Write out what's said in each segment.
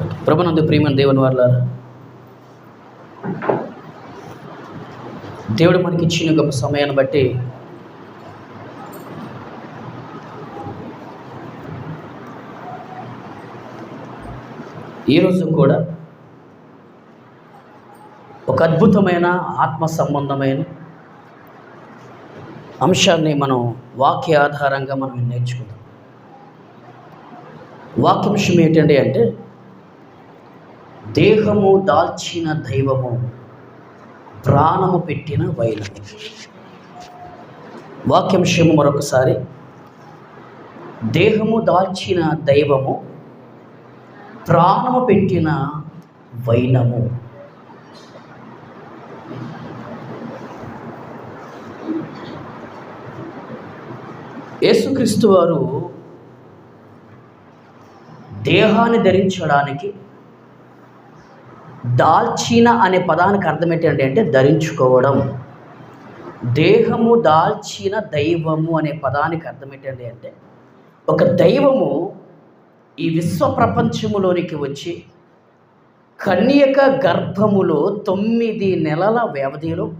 ప్రభునందు ప్రియమైన దేవుని వాళ్ళ దేవుడు మనకి ఇచ్చిన గొప్ప సమయాన్ని బట్టి ఈరోజు కూడా ఒక అద్భుతమైన ఆత్మ సంబంధమైన అంశాన్ని మనం వాక్య ఆధారంగా మనం నేర్చుకుందాం. వాక్యాంశం ఏంటండి అంటే దేహము దాల్చిన దైవము ప్రాణము పెట్టిన వైనము వాక్యాంశము మరొకసారి. దేహము దాల్చిన దైవము ప్రాణము పెట్టిన వైనము. యేసుక్రీస్తు వారు దేహాన్ని ధరించడానికి దాల్చిన అనే పదానికి అర్థం ఏంటంటే అంటే ధరించుకోవడం. దేహము దాల్చిన దైవము అనే పదానికి అర్థం ఏంటండి అంటే ఒక దైవము ఈ విశ్వ ప్రపంచములోనికి వచ్చి కన్యక గర్భములో తొమ్మిది నెలల వ్యవధిలో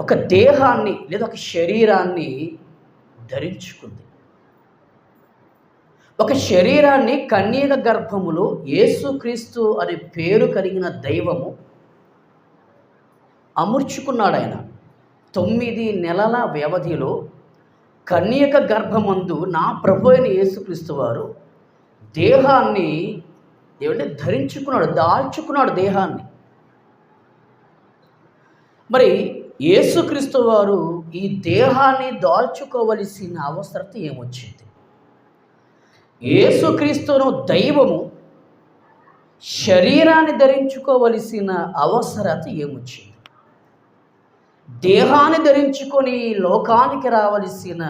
ఒక దేహాన్ని లేదా ఒక శరీరాన్ని ధరించుకుంది. ఒక శరీరాన్ని కన్యక గర్భములో యేసుక్రీస్తు అనే పేరు కలిగిన దైవము అమర్చుకున్నాడు ఆయన. తొమ్మిది నెలల వ్యవధిలో కన్యక గర్భమందు నా ప్రభు అయిన యేసుక్రీస్తు వారు దేహాన్ని ఏమంటే ధరించుకున్నాడు దాల్చుకున్నాడు దేహాన్ని. మరి యేసుక్రీస్తు వారు ఈ దేహాన్ని దాల్చుకోవలసిన అవసరత ఏమొచ్చింది? యేసుక్రీస్తును దైవము శరీరాన్ని ధరించుకోవలసిన అవసరత ఏమొచ్చింది? దేహాన్ని ధరించుకొని లోకానికి రావలసిన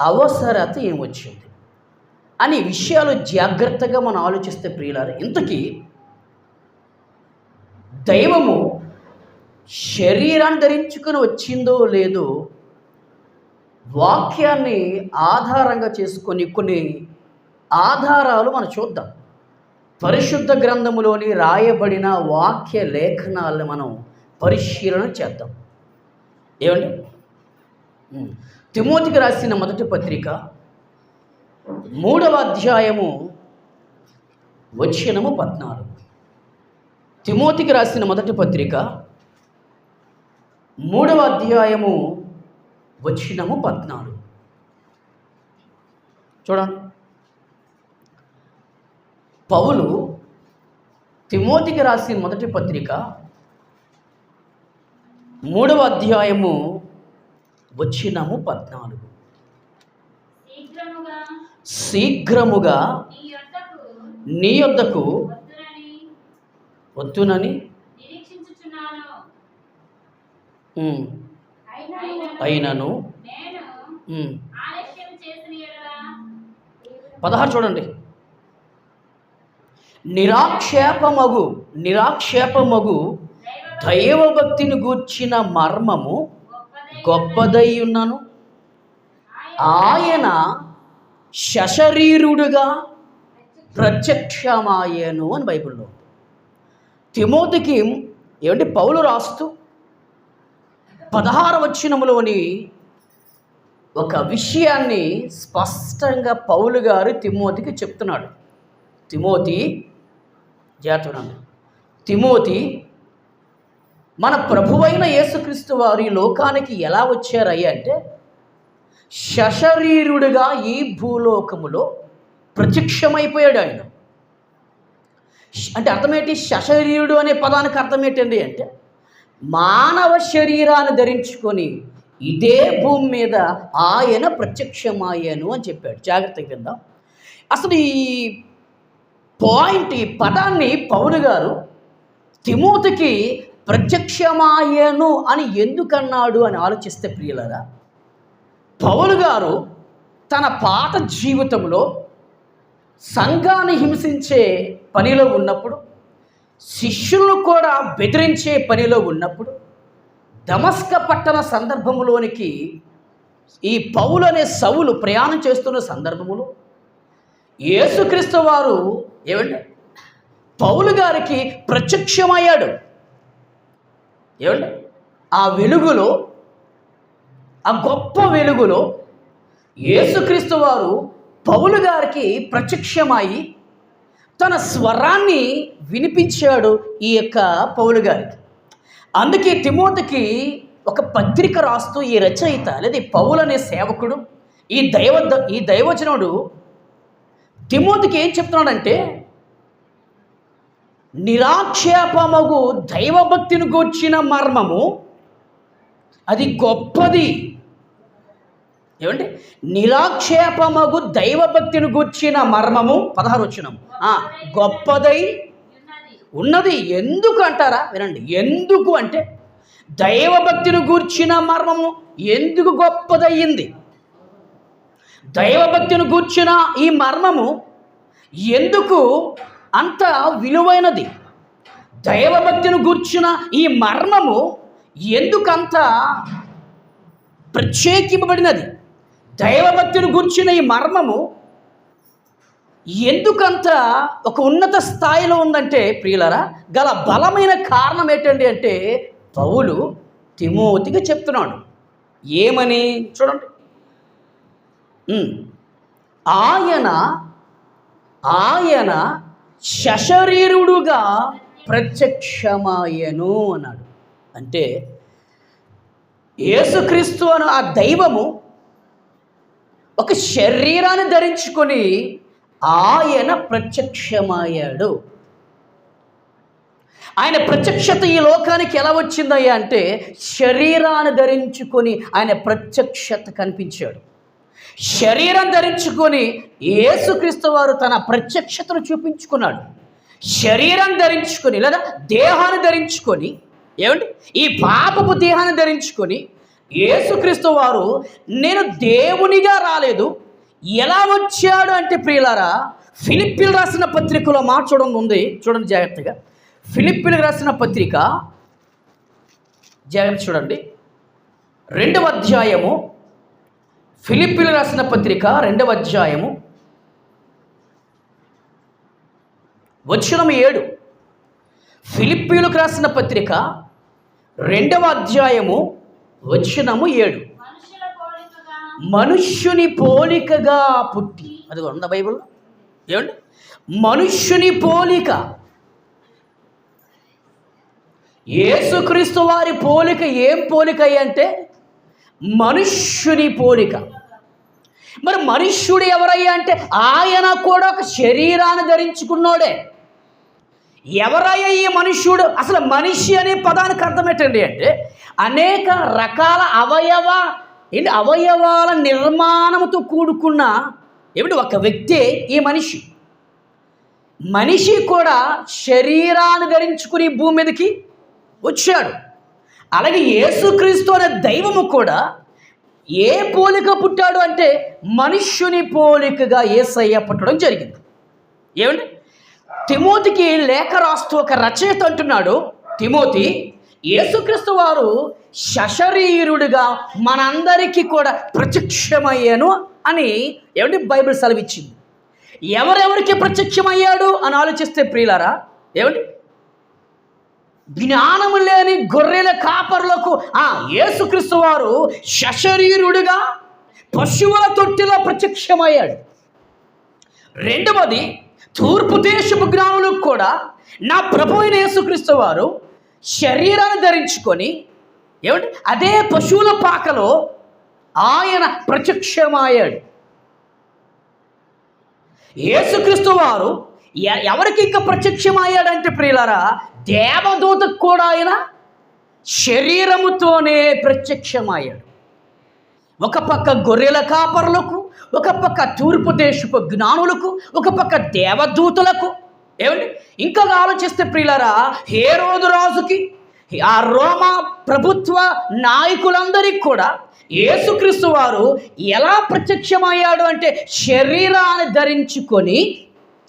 అవసరత ఏమొచ్చింది? అని విషయాలు జాగ్రత్తగా మనం ఆలోచిస్తే ప్రియులారు ఇంతకీ దైవము శరీరాన్ని ధరించుకొని వచ్చిందో లేదో వాక్యాన్ని ఆధారంగా చేసుకొని కొన్ని ఆధారాలు మనం చూద్దాం. పరిశుద్ధ గ్రంథములోని రాయబడిన వాక్య లేఖనాలను మనం పరిశీలన చేద్దాం. ఏమండి? తిమోతికి రాసిన మొదటి పత్రిక మూడవ అధ్యాయము వచ్చినము పద్నాలుగు. తిమోతికి రాసిన మొదటి పత్రిక మూడవ అధ్యాయము వచనము పద్నాలుగు. చూడండి. పౌలు తిమోతికి రాసిన మొదటి పత్రిక మూడవ అధ్యాయము వచనము పద్నాలుగు. శీఘ్రముగా నీ యొద్దకు వద్దునని అయినను పదహారు చూడండి. నిరాక్షేపమగు నిరాక్షేపమగు దైవభక్తిని గూర్చిన మర్మము గొప్పదై ఉన్నాను ఆయన శశరీరుడుగా ప్రత్యక్షమాయను అని బైబిల్లో తిమోతికి ఏమంటే పౌలు రాస్తూ పదహార వచ్చినములోని ఒక విషయాన్ని స్పష్టంగా పౌలు గారు తిమోతికి చెప్తున్నాడు. తిమోతి జాతరండి తిమోతి మన ప్రభువైన యేసుక్రీస్తు వారు ఈ లోకానికి ఎలా వచ్చారయ్యా అంటే శశరీరుడుగా ఈ భూలోకములో ప్రత్యక్షమైపోయాడు ఆయన. అంటే అర్థమేంటి శశరీరుడు అనే పదానికి అర్థం ఏంటండి అంటే మానవ శరీరాన్ని ధరించుకొని ఇదే భూమి మీద ఆయన ప్రత్యక్షమయ్యాను అని చెప్పాడు. జాగ్రత్త కింద అసలు ఈ పాయింట్ ఈ పదాన్ని పౌలు గారు తిమూతికి ప్రత్యక్షమాయను అని ఎందుకన్నాడు అని ఆలోచిస్తే ప్రియులరా పౌలు గారు తన పాత జీవితంలో సంఘాన్ని హింసించే పనిలో ఉన్నప్పుడు శిష్యులను కూడా బెదిరించే పనిలో ఉన్నప్పుడు దమస్క పట్టణ సందర్భంలోనికి ఈ పౌలు అనే సవులు ప్రయాణం చేస్తున్న సందర్భములో యేసుక్రీస్తు వారు ఏమండి పౌలు గారికి ప్రత్యక్షమయ్యాడు. ఏమండి ఆ వెలుగులో ఆ గొప్ప వెలుగులో యేసుక్రీస్తు వారు పౌలు గారికి ప్రత్యక్షమై తన స్వరాన్ని వినిపించాడు ఈ యొక్క పౌలు గారికి. అందుకే తిమోతికి ఒక పత్రిక రాస్తూ ఈ రచయిత లేదా ఈ పౌలు అనే సేవకుడు ఈ దైవ ఈ దైవజనుడు తిమోతికి ఏం చెప్తున్నాడంటే నిరాక్షేపమగు దైవభక్తిని గూర్చిన మర్మము అది గొప్పది. ఏమంటే నిరాక్షేపమగు దైవభక్తిని గూర్చిన మర్మము పదహారు వచ్చినాం గొప్పదై ఉన్నది ఉన్నది ఎందుకు అంటారా? వినండి. ఎందుకు అంటే దైవభక్తిని గూర్చిన మర్మము ఎందుకు గొప్పదయ్యింది? దైవభక్తిని గూర్చిన ఈ మర్మము ఎందుకు అంత విలువైనది? దైవభక్తిని గూర్చిన ఈ మర్మము ఎందుకంత ప్రత్యేకింపబడినది? దైవభక్తిని గుర్చిన ఈ మర్మము ఎందుకంత ఒక ఉన్నత స్థాయిలో ఉందంటే ప్రియులరా గల బలమైన కారణం ఏంటండి అంటే పౌలు తిమోతికి చెప్తున్నాడు. ఏమని? చూడండి. ఆయన ఆయన శశరీరుడుగా ప్రత్యక్షమాయను అన్నాడు. అంటే యేసుక్రీస్తు అను ఆ దైవము ఒక శరీరాన్ని ధరించుకొని ఆయన ప్రత్యక్షమయ్యాడు. ఆయన ప్రత్యక్షత ఈ లోకానికి ఎలా వచ్చిందయ్యా అంటే శరీరాన్ని ధరించుకొని ఆయన ప్రత్యక్షత కనిపించాడు. శరీరం ధరించుకొని యేసుక్రీస్తు వారు తన ప్రత్యక్షతను చూపించుకున్నాడు. శరీరం ధరించుకొని లేదా దేహాన్ని ధరించుకొని ఏమండి? ఈ పాపపు దేహాన్ని ధరించుకొని యేసుక్రీస్తు వారు నేను దేవునిగా రాలేదు. ఎలా వచ్చాడు? అంటే ప్రియులారా ఫిలిప్పీలు రాసిన పత్రికలో మాట చూడండి ఉంది చూడండి జాగ్రత్తగా. ఫిలిప్పీలు రాసిన పత్రిక జాగ్రత్త చూడండి. రెండవ అధ్యాయము ఫిలిప్పీలు రాసిన పత్రిక రెండవ అధ్యాయము వచనం ఏడు. ఫిలిప్పీలకు రాసిన పత్రిక రెండవ అధ్యాయము వచ్చినము ఏడు. మనుష్యుని పోలికగా పుట్టి. అది ఉందా బైబుల్ ఏమండి? మనుష్యుని పోలిక. యేసుక్రీస్తు వారి పోలిక ఏం పోలిక అంటే మనుష్యుని పోలిక. మరి మనుష్యుడు ఎవరయ్యా అంటే ఆయన కూడా ఒక శరీరాన్ని ధరించుకున్నాడే. ఎవరయ్యా ఈ మనుష్యుడు? అసలు మనిషి అనే పదానికి అర్థం ఏంటండి అంటే అనేక రకాల అవయవ ఏంటి అవయవాల నిర్మాణంతో కూడుకున్న ఏమిటి ఒక వ్యక్తే ఈ మనిషి. మనిషి కూడా శరీరాన్ని ధరించుకుని భూమి మీదకి వచ్చాడు. అలాగే యేసుక్రీస్తు అనే దైవము కూడా ఏ పోలిక పుట్టాడు అంటే మనుష్యుని పోలికగా ఏసయ్య పుట్టడం జరిగింది. ఏమండి? తిమోతికి లేఖ రాస్తూ ఒక రచయిత అంటున్నాడు తిమోతి యేసుక్రీస్తు వారు శశరీరుడిగా మనందరికీ కూడా ప్రత్యక్షమయ్యాను అని ఏమండి బైబిల్ సెలవిచ్చింది. ఎవరెవరికి ప్రత్యక్షమయ్యాడు అని ఆలోచిస్తే ప్రియులారా ఏమండి? జ్ఞానము లేని గొర్రెల కాపరులకు ఆ యేసుక్రీస్తు వారు శశరీరుడిగా పశువుల తొట్టిలో ప్రత్యక్షమయ్యాడు. రెండవది తూర్పు దేశపు జ్ఞానులకు కూడా నా ప్రభు అయిన యేసుక్రీస్తు వారు శరీరాన్ని ధరించుకొని ఏమంటే అదే పశువుల పాకలో ఆయన ప్రత్యక్షమయ్యాడు. యేసుక్రీస్తు వారు ఎ- ఎవరికి ఇంకా ప్రత్యక్షమయ్యాడంటే ప్రియులరా దేవదూతకు కూడా ఆయన శరీరముతోనే ప్రత్యక్షమయ్యాడు. ఒక పక్క గొర్రెల కాపరులకు ఒక పక్క తూర్పు దేశపు జ్ఞానులకు ఒక పక్క దేవదూతలకు ఏమండి? ఇంకా ఆలోచిస్తే ప్రియులరా హేరోదు రాజుకి ఆ రోమా ప్రభుత్వ నాయకులందరికీ కూడా యేసుక్రీస్తు వారు ఎలా ప్రత్యక్షమయ్యాడు అంటే శరీరాన్ని ధరించుకొని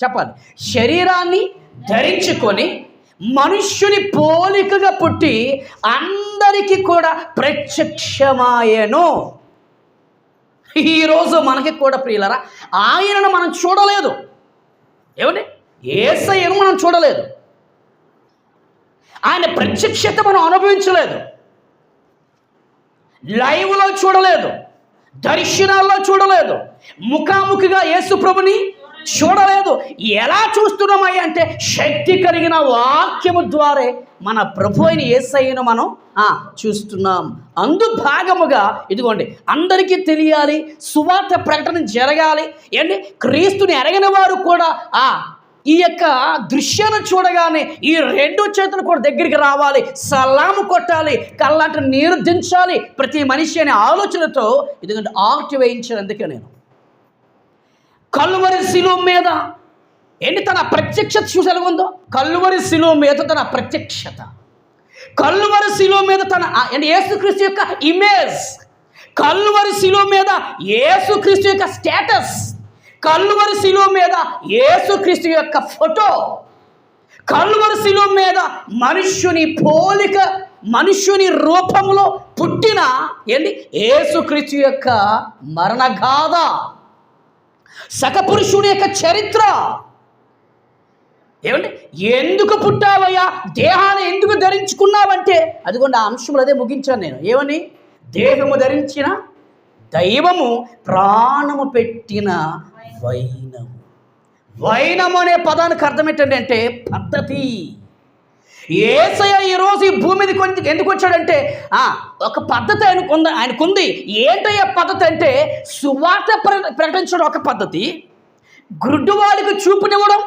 చెప్పాలి శరీరాన్ని ధరించుకొని మనుష్యుని పోలికగా పుట్టి అందరికీ కూడా ప్రత్యక్షమాయను. ఈరోజు మనకి కూడా ప్రియులరా ఆయనను మనం చూడలేదు. ఏమండి? ఏసయ్యను మనం చూడలేదు. ఆయన ప్రత్యక్షత మనం అనుభవించలేదు. లైవ్లో చూడలేదు. దర్శనాల్లో చూడలేదు. ముఖాముఖిగా యేసు ప్రభుని చూడలేదు. ఎలా చూస్తున్నామయ్య అంటే శక్తి కలిగిన వాక్యము ద్వారే మన ప్రభు అయిన ఏసయ్యను మనం చూస్తున్నాం. అందు భాగముగా ఇదిగోండి అందరికీ తెలియాలి సువార్త ప్రకటన జరగాలి. ఏంటి? క్రీస్తుని ఎరగిన వారు కూడా ఆ ఈ యొక్క దృశ్యాన్ని చూడగానే ఈ రెండు చేతులు కూడా దగ్గరికి రావాలి. సలాము కొట్టాలి. కళ్ళంట నీరు దించాలి. ప్రతి మనిషి అనే ఆలోచనతో ఎందుకంటే ఆర్ట్ వేయించినందుకే నేను. కల్వరి శిలువ మీద ఏంటి తన ప్రత్యక్షత చూసి ఉందో? కల్వరి శిలువ మీద తన ప్రత్యక్షత. కల్వరి శిలువ మీద తన ఆ, ఏంటి యేసుక్రీస్తు యొక్క ఇమేజ్ కల్వరి శిలువ మీద యేసుక్రీస్తు యొక్క స్టేటస్ కల్వరి శిలువ మీద యేసుక్రీస్తు యొక్క ఫోటో. కల్వరి శిలువ మీద మనుష్యుని పోలిక మనుష్యుని రూపంలో పుట్టిన ఏంటి? యేసుక్రీస్తు యొక్క మరణగాథ. సకపురుషుని యొక్క చరిత్ర. ఏమంటే ఎందుకు పుట్టావయ్యా? దేహాన్ని ఎందుకు ధరించుకున్నావంటే? అదిగోండి ఆ అంశములు అదే ముగించాను నేను. ఏమని? దేహము ధరించిన దైవము ప్రాణము పెట్టిన వైనం వైనం అనే పదానికి అర్థం ఏంటంటే అంటే పద్ధతి. ఏసయ్య ఈరోజు ఈ భూమి కొంచెం ఎందుకు వచ్చాడంటే ఒక పద్ధతి ఆయనకుంది ఆయనకుంది. ఏంటయ్యా పద్ధతి అంటే సువార్త ప్ర- ప్రకటించడం ఒక పద్ధతి గుడ్డు వాళ్ళకి చూపునివ్వడం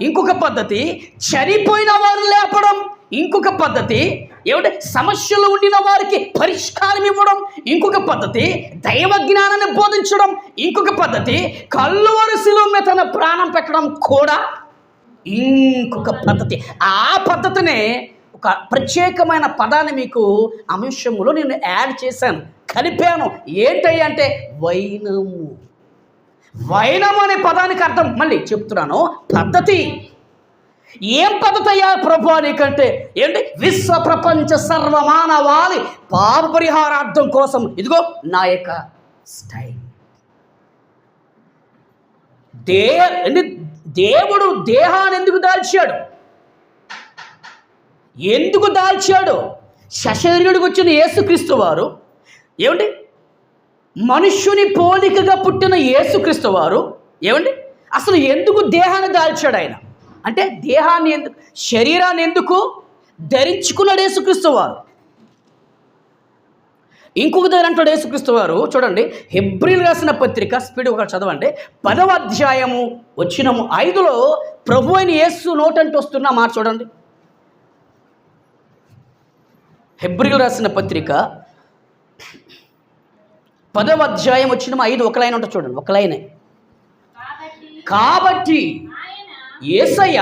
ఇంకొక పద్ధతి చనిపోయిన వారు లేపడం ఇంకొక పద్ధతి ఏమంటే సమస్యలు ఉండిన వారికి పరిష్కారం ఇవ్వడం. ఇంకొక పద్ధతి దైవ జ్ఞానాన్ని బోధించడం. ఇంకొక పద్ధతి కళ్ళు వరుసలో మీద తన ప్రాణం పెట్టడం కూడా ఇంకొక పద్ధతి. ఆ పద్ధతినే ఒక ప్రత్యేకమైన పదాన్ని మీకు అంశంలో నేను యాడ్ చేశాను కలిపాను. ఏంటయ్యా అంటే వైనము. వైనం అనే పదానికి అర్థం మళ్ళీ చెప్తున్నాను. పద్ధతి ఏం పద్ధతయ్యా ప్రభు నీకంటే? ఏంటి? విశ్వ ప్రపంచ సర్వమానవాళి పాప పరిహారార్థం కోసం. ఇదిగో నా యొక్క స్టైల్. దే దేవుడు దేహాన్ని ఎందుకు దాల్చాడు? ఎందుకు దాల్చాడు? శశరీరుడికి వచ్చిన యేసుక్రీస్తు వారు ఏమండి? మనుష్యుని పోలికగా పుట్టిన యేసుక్రీస్తు వారు ఏమండి? అసలు ఎందుకు దేహాన్ని దాల్చాడు ఆయన? అంటే దేహాన్ని ఎందుకు శరీరాన్ని ఎందుకు? ధరించుకున్నాడు యేసుక్రీస్తు వారు. ఇంకొక దగ్గర అంటాడు యేసుక్రీస్తు వారు చూడండి హెబ్రిల్ రాసిన పత్రిక స్పీడ్ ఒక చదవండి. పదవ అధ్యాయము వచ్చినము ఐదులో ప్రభు అయిన యేసు నోటంటూ వస్తున్న మాట చూడండి. హెబ్రిల్ రాసిన పత్రిక పదవ అధ్యాయం వచ్చిన ఐదు ఒక లైన్ ఉంటుంది చూడండి ఒక లైనే. కాబట్టి ఏసయ్య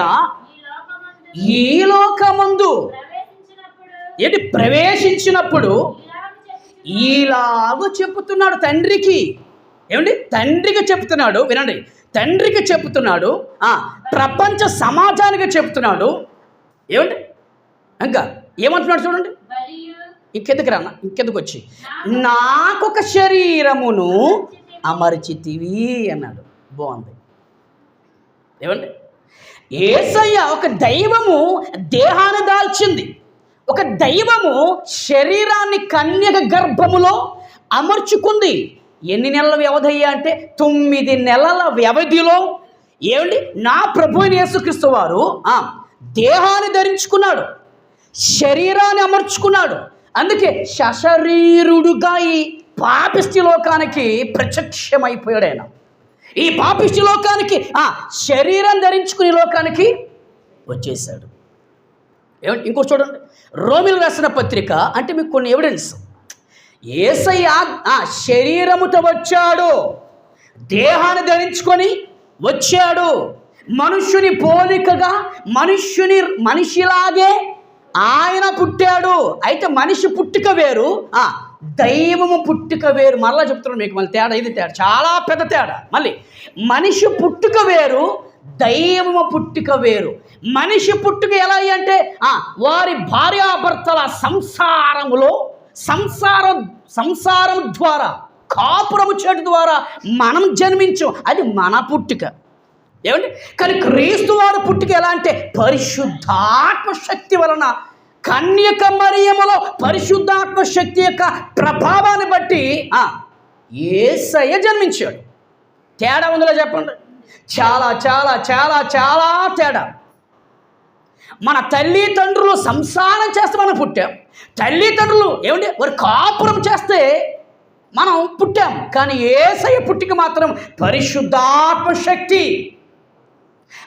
ఈ లోకమందు ప్రవేశించినప్పుడు ఏంటి ప్రవేశించినప్పుడు ఈలాగు తండ్రికి. ఏమండి? తండ్రికి చెప్తున్నాడు వినండి. తండ్రికి చెప్తున్నాడు ప్రపంచ సమాజానికి చెప్తున్నాడు ఏమండి? ఇంకా ఏమంటున్నాడు చూడండి. ఇంకెందుకు రాన్న ఇంకెందుకు వచ్చి? నాకొక శరీరమును అమర్చితివి అన్నాడు. బాగుంది. ఏమండి? ఏసయ్య ఒక దైవము దేహాన్ని దాల్చింది. ఒక దైవము శరీరాన్ని కన్యక గర్భములో అమర్చుకుంది. ఎన్ని నెలల వ్యవధి అయ్యా అంటే తొమ్మిది నెలల వ్యవధిలో. ఏమండి? నా ప్రభు యేసుక్రీస్తు వారు దేహాన్ని ధరించుకున్నాడు. శరీరాన్ని అమర్చుకున్నాడు. అందుకే సశరీరుడుగా ఈ పాపిష్టి లోకానికి ప్రత్యక్షమైపోయాడు ఆయన. ఈ పాపిష్టి లోకానికి ఆ శరీరం ధరించుకుని లోకానికి వచ్చేసాడు ఏమంటే ఇంకో చూడండి. రోమిల్ రాసిన పత్రిక అంటే మీకు కొన్ని ఎవిడెన్స్ ఏసయ్య ఆ శరీరముతో వచ్చాడు. దేహాన్ని ధరించుకొని వచ్చాడు. మనుష్యుని పోలికగా మనుష్యుని మనిషిలాగే ఆయన పుట్టాడు. అయితే మనిషి పుట్టుక వేరు. దైవము పుట్టుక వేరు. మళ్ళా చెప్తున్నాను మీకు మళ్ళీ తేడా ఇది తేడా. చాలా పెద్ద తేడా. మళ్ళీ మనిషి పుట్టుక వేరు దైవము పుట్టుక వేరు. మనిషి పుట్టుక ఎలా అయ్యి అంటే వారి భార్యాభర్తల సంసారములో సంసారం సంసారం ద్వారా కాపురము చేటు ద్వారా మనం జన్మించాం. అది మన పుట్టుక. ఏమండి? కానీ క్రీస్తు వారి పుట్టుక ఎలా అంటే పరిశుద్ధాత్మ శక్తి వలన కన్యక మరియములో పరిశుద్ధాత్మ శక్తి యొక్క ప్రభావాన్ని బట్టి ఆ, జన్మించాడు. తేడా ఉందిలో చెప్పండి. చాలా చాలా చాలా చాలా తేడా. మన తల్లిదండ్రులు సంసారం చేస్తే మనం పుట్టాం. తల్లిదండ్రులు ఏమండి? వారు కాపురం చేస్తే మనం పుట్టాం. కానీ ఏసయ్య పుట్టిక మాత్రం పరిశుద్ధాత్మ శక్తి.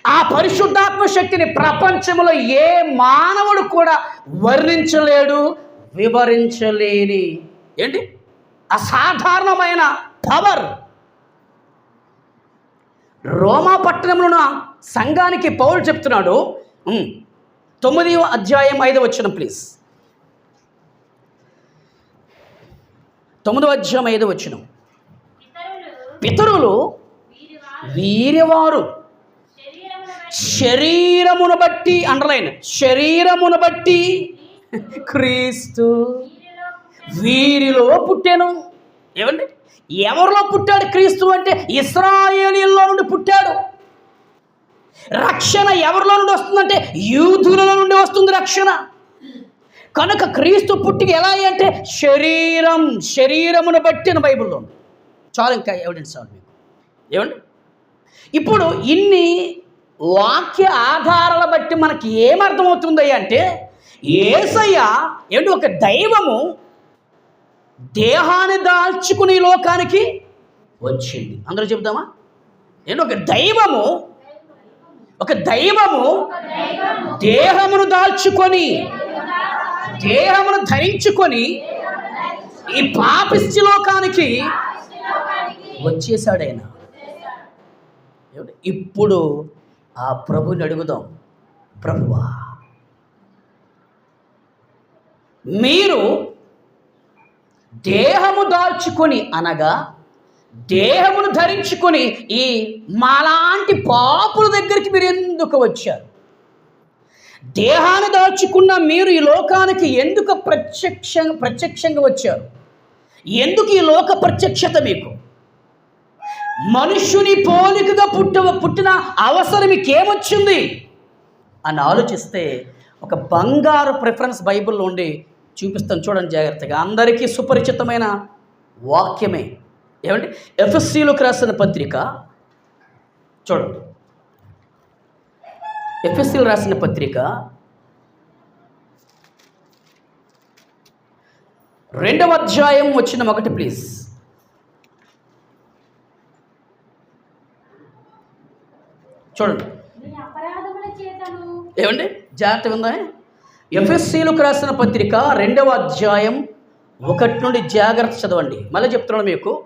ఆ పరిశుద్ధాత్మ శక్తిని ప్రపంచంలో ఏ మానవుడు కూడా వర్ణించలేడు వివరించలేని. ఏంటి? అసాధారణమైన పవర్ రోమా పట్టణంలో సంఘానికి పౌరులు చెప్తున్నాడు ఉమ్, తొమ్మిది అధ్యాయం ఐదు వచ్చిన ప్లీజ్ తొమ్మిదో అధ్యాయం ఐదు వచ్చిన పితరులు వీరి వారు వీరివారు. శరీరమును బట్టి అండర్లైన్ శరీరమును బట్టి క్రీస్తు వీరిలో పుట్టాను. ఏమండి? ఎవరిలో పుట్టాడు క్రీస్తు అంటే? ఇస్రాయేలీల్లో నుండి పుట్టాడు. రక్షణ ఎవరిలో నుండి వస్తుందంటే? యూదుల నుండి వస్తుంది రక్షణ. కనుక క్రీస్తు పుట్టి ఎలా అంటే? శరీరం శరీరమును బట్టిన బైబిల్లో చాలు ఇంకా ఎవిడెన్స్ చాలు మీకు. ఏమండి? ఇప్పుడు ఇన్ని వాక్య ఆధారాల బట్టి మనకి ఏమర్థమవుతుంది అంటే ఏసయ్య ఏంటి ఒక దైవము దేహాన్ని దాల్చుకుని లోకానికి వచ్చింది. అందరూ చెప్దామా ఏంటి ఒక దైవము ఒక దైవము దేహమును దాల్చుకొని దేహమును ధరించుకొని ఈ పాపిష్టి లోకానికి వచ్చేసాడైనా ఇప్పుడు ఆ ప్రభుని అడుగుదాం. ప్రభువా మీరు దేహము దాల్చుకొని అనగా దేహమును ధరించుకొని ఈ మాలాంటి పాపుల దగ్గరికి మీరు ఎందుకు వచ్చారు? దేహాన్ని దాల్చుకున్న మీరు ఈ లోకానికి ఎందుకు ప్రత్యక్ష ప్రత్యక్షంగా వచ్చారు? ఎందుకు ఈ లోక ప్రత్యక్షత మీకు? మనుష్యుని పోలికగా పుట్ట పుట్టిన అవసరం మీకేమొచ్చింది? అని ఆలోచిస్తే ఒక బంగారు ప్రిఫరెన్స్ బైబిల్లో ఉండి చూపిస్తాను చూడండి జాగ్రత్తగా. అందరికీ సుపరిచితమైన వాక్యమే. ఏమండి? ఎఫ్ఎస్సీలకు రాసిన పత్రిక. చూడండి. ఎఫ్ఎస్సీలు రాసిన పత్రిక. రెండవ అధ్యాయం వచ్చిన ఒకటి ప్లీజ్. చూడండి. ఏమండి? జాగ్రత్త ఉందా? ఎఫ్ఎస్సీలకు రాసిన పత్రిక రెండవ అధ్యాయం ఒకటి నుండి జాగ్రత్త చదవండి. మళ్ళీ చెప్తున్నాను మీకు.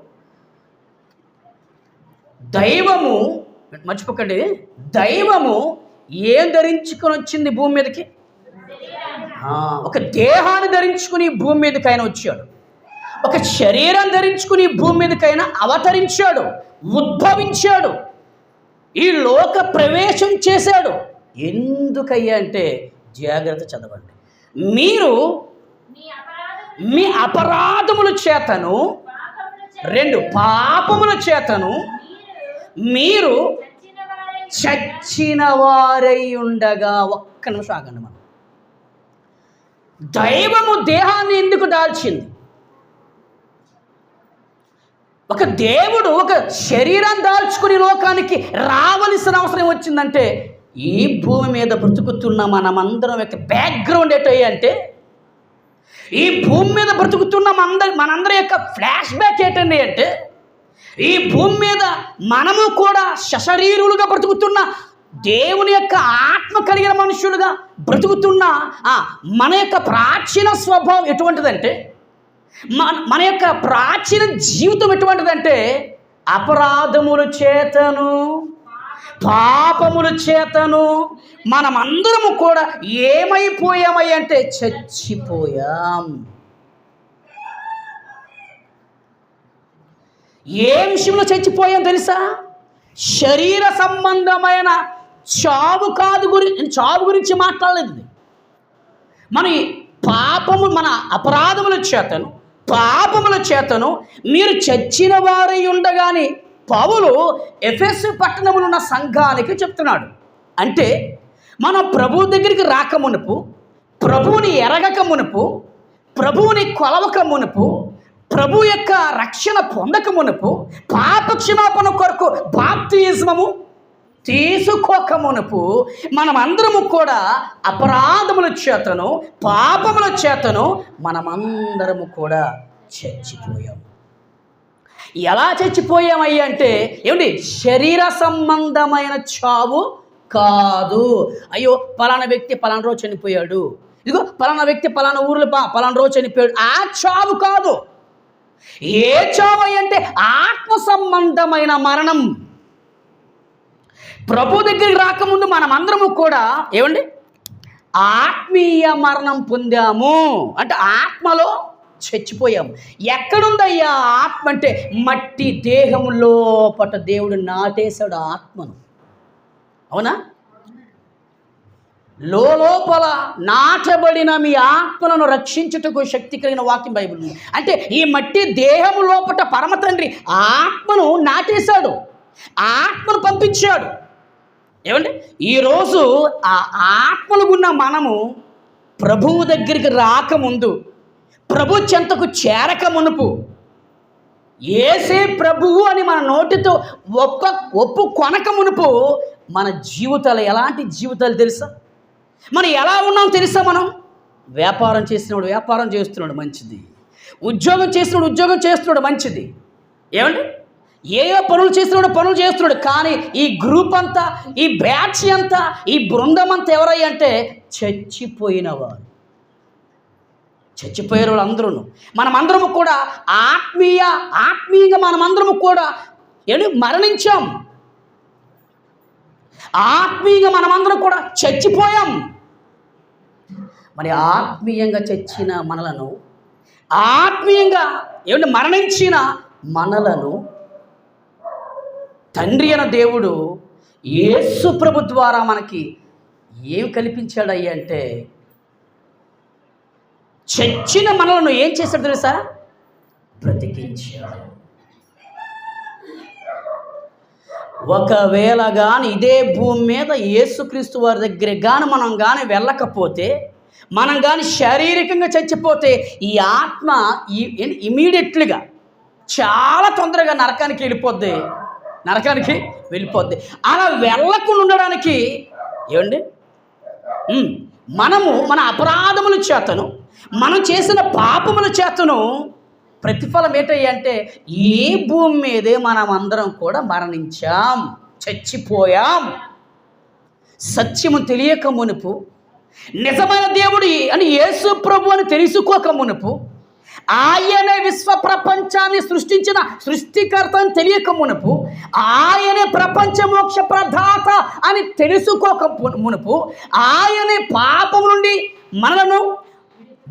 దైవము మర్చిపోకండి. దైవము ఏం ధరించుకొని వచ్చింది భూమి మీదకి? ఒక దేహాన్ని ధరించుకుని భూమి మీదకి ఆయన వచ్చాడు. ఒక శరీరం ధరించుకుని భూమి మీదకి ఆయన అవతరించాడు. ఉద్భవించాడు. ఈ లోక ప్రవేశం చేశాడు. ఎందుకయ్యా అంటే జాగ్రత్త చదవండి. మీరు మీ అపరాధముల చేతను రెండు పాపముల చేతను మీరు చచ్చిన వారై ఉండగా ఒక్క నిమిషం ఆగండి మనం. దైవము దేహాన్ని ఎందుకు దాల్చింది? ఒక దేవుడు ఒక శరీరం దాల్చుకుని లోకానికి రావలసిన అవసరం వచ్చిందంటే ఈ భూమి మీద బ్రతుకుతున్న మనమందరం యొక్క బ్యాక్గ్రౌండ్ ఏంటయ్యా అంటే ఈ భూమి మీద బ్రతుకుతున్న మనందరి మనందరి యొక్క ఫ్లాష్ బ్యాక్ ఏంటండి అంటే ఈ భూమి మీద మనము కూడా శశరీరులుగా బ్రతుకుతున్న దేవుని యొక్క ఆత్మ కలిగిన మనుషులుగా బ్రతుకుతున్న మన యొక్క ప్రాచీన స్వభావం ఎటువంటిదంటే మన మన యొక్క ప్రాచీన జీవితం ఎటువంటిదంటే అపరాధముల చేతను పాపముల చేతను మనమందరము కూడా ఏమైపోయామై అంటే చచ్చిపోయాం. ఏ విషయంలో చచ్చిపోయాం తెలుసా? శరీర సంబంధమైన చావు కాదు గురించి చావు గురించి మాట్లాడలేదు. మన పాపము మన అపరాధముల చేతను పాపముల చేతను మీరు చచ్చిన వారై ఉండగాని పౌలు ఎఫెస్ పట్టణములున్న సంఘానికి చెప్తున్నాడు. అంటే మన ప్రభు దగ్గరికి రాక మునుపు ప్రభువుని ఎరగక మునుపు ప్రభువుని కొలవక మునుపు ప్రభు యొక్క రక్షణ పొందక మునుపు పాప క్షమాపణ కొరకు బాప్తిజమము తీసుకోక మునుపు మనమందరము కూడా అపరాధముల చేతను పాపముల చేతను మనమందరము కూడా చచ్చిపోయాము. ఎలా చచ్చిపోయామయ్యా అంటే ఏమిటి శరీర సంబంధమైన చావు కాదు. అయ్యో పలానా వ్యక్తి పలానా రోజు చనిపోయాడు. ఇదిగో పలానా వ్యక్తి పలానా ఊర్లో పా పలానా రోజు చనిపోయాడు. ఆ చావు కాదు. ఏ చావు అంటే ఆత్మ సంబంధమైన మరణం. ప్రభు దగ్గరికి రాకముందు మనమందరము కూడా ఏమండి? ఆత్మీయ మరణం పొందాము. అంటే ఆత్మలో చచ్చిపోయాము ఎక్కడుందయ్యా ఆత్మ? అంటే మట్టి దేహంలో పట దేవుడు నాటేశాడు ఆత్మను. అవునా? లోపల నాటబడిన మీ ఆత్మలను రక్షించుటకు శక్తి కలిగిన వాక్యం బైబిల్ ఉంది. అంటే ఈ మట్టి దేహము లోపట పరమ తండ్రి ఆత్మను నాటేశాడు. ఆత్మను పంపించాడు. ఏమండి? ఈరోజు ఆ ఆత్మలు ఉన్న మనము ప్రభువు దగ్గరికి రాకముందు ప్రభు చెంతకు చేరక మునుపు ఏసే ప్రభువు అని మన నోటితో ఒక్క ఒప్పు కొనక మునుపు మన జీవితాలు ఎలాంటి జీవితాలు తెలుసా? మనం ఎలా ఉన్నాం తెలుసా మనం? వ్యాపారం చేసినవాడు వ్యాపారం చేస్తున్నాడు మంచిది. ఉద్యోగం చేసినప్పుడు ఉద్యోగం చేస్తున్నాడు మంచిది. ఏమండి? ఏ ఏ పనులు చేస్తున్నాడు పనులు చేస్తున్నాడు. కానీ ఈ గ్రూప్ అంతా ఈ బ్యాచ్ అంతా ఈ బృందం అంతా ఎవరై అంటే చచ్చిపోయిన వారు. చచ్చిపోయారు వాళ్ళందరూ మనమందరము కూడా ఆత్మీయ ఆత్మీయంగా మనమందరము కూడా ఏడు మరణించాం. ఆత్మీయంగా మనమందరం కూడా చచ్చిపోయాం. మరి ఆత్మీయంగా చచ్చిన మనలను ఆత్మీయంగా ఏమిటి మరణించిన మనలను తండ్రి అయిన దేవుడు యేసు ప్రభు ద్వారా మనకి ఏం కల్పించాడయ్య అంటే చచ్చిన మనలను ఏం చేశాడు తెలుసా? బ్రతికించాడు. ఒకవేళ కానీ ఇదే భూమి మీద యేసుక్రీస్తు వారి దగ్గర కానీ మనం కానీ వెళ్ళకపోతే మనం కానీ శారీరకంగా చచ్చిపోతే ఈ ఆత్మ ఇమీడియట్లీగా చాలా తొందరగా నరకానికి వెళ్ళిపోద్ది. నరకానికి వెళ్ళిపోద్ది. అలా వెళ్ళకుండా ఉండడానికి ఏమండి? మనము మన అపరాధముల చేతను మనం చేసిన పాపముల చేతను ప్రతిఫలం ఏంటంటే ఈ భూమి మీదే మనం అందరం కూడా మరణించాం చచ్చిపోయాం. సత్యము తెలియక మునుపు నిజమైన దేవుడి అని యేసు ప్రభు అని తెలుసుకోక మునుపు ఆయనే విశ్వ ప్రపంచాన్ని సృష్టించిన సృష్టికర్త అని తెలియక మునుపు ఆయనే ప్రపంచ మోక్ష ప్రధాత అని తెలుసుకోక మునుపు ఆయనే పాపం నుండి మనలను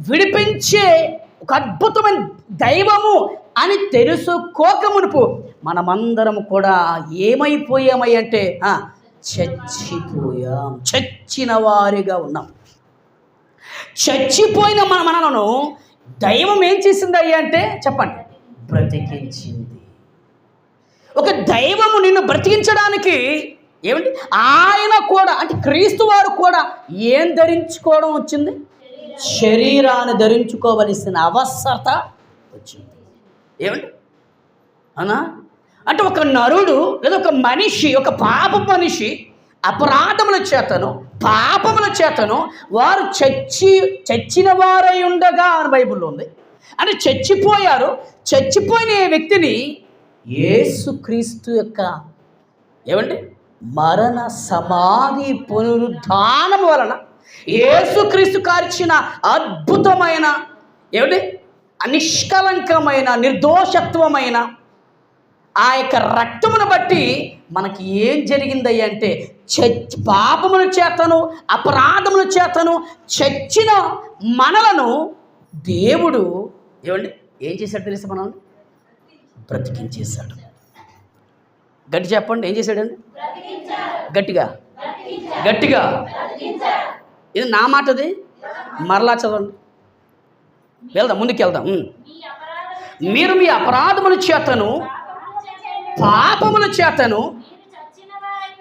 విడిపించే ఒక అద్భుతమైన దైవము అని తెలుసుకోక మునుపు మనమందరం కూడా ఏమైపోయామై అంటే చచ్చిపోయాం. చచ్చిన వారిగా ఉన్నాం. చచ్చిపోయిన మన మనలను దైవం ఏం చేసింది అయ్యా అంటే చెప్పండి. బ్రతికించింది. ఒక దైవము నిన్ను బ్రతికించడానికి ఏమిటి? ఆయన కూడా అంటే క్రీస్తు వారు కూడా ఏం ధరించుకోవడం వచ్చింది? శరీరాన్ని ధరించుకోవలసిన అవసరత వచ్చింది. ఏమండి అవునా? అంటే ఒక నరుడు లేదా ఒక మనిషి ఒక పాప మనిషి అపరాధముల చేతను పాపముల చేతను వారు చచ్చి చచ్చిన వారై ఉండగా అని బైబిల్లో ఉంది. అంటే చచ్చిపోయారు చచ్చిపోయిన వ్యక్తిని? యేసుక్రీస్తు యొక్క ఏమండి? మరణ సమాధి పునరుద్ధానం వలన యేసుక్రీస్తు కార్చిన అద్భుతమైన ఏమిటి నిష్కలంకమైన నిర్దోషత్వమైన ఆ యొక్క రక్తమును బట్టి మనకి ఏం జరిగిందయ్య అంటే చచ్చి పాపముల చేతను అపరాధముల చేతను చచ్చిన మనలను దేవుడు ఏమండి? ఏం చేశాడు తెలుసా మనల్ని? బ్రతికించేశాడు. గట్టి చెప్పండి ఏం చేశాడండి? గట్టిగా. గట్టిగా. ఇది నా మాటది? మరలా చదవండి. వెళ్దాం ముందుకు వెళ్దాం మీరు మీ అపరాధముల చేతను పాపముల చేతను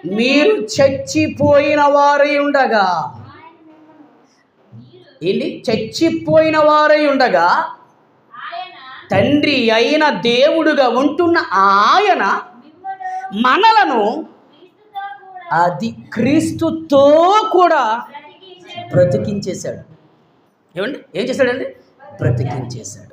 మీరు చచ్చిపోయిన వారై ఉండగా. ఏంటి? చచ్చిపోయిన వారై ఉండగా తండ్రి అయిన దేవుడుగా ఉంటున్న ఆయన మనలను అది క్రీస్తుతో కూడా బ్రతికించేశాడు. ఏమండి? ఏం చేశాడండి? బ్రతికించేశాడు.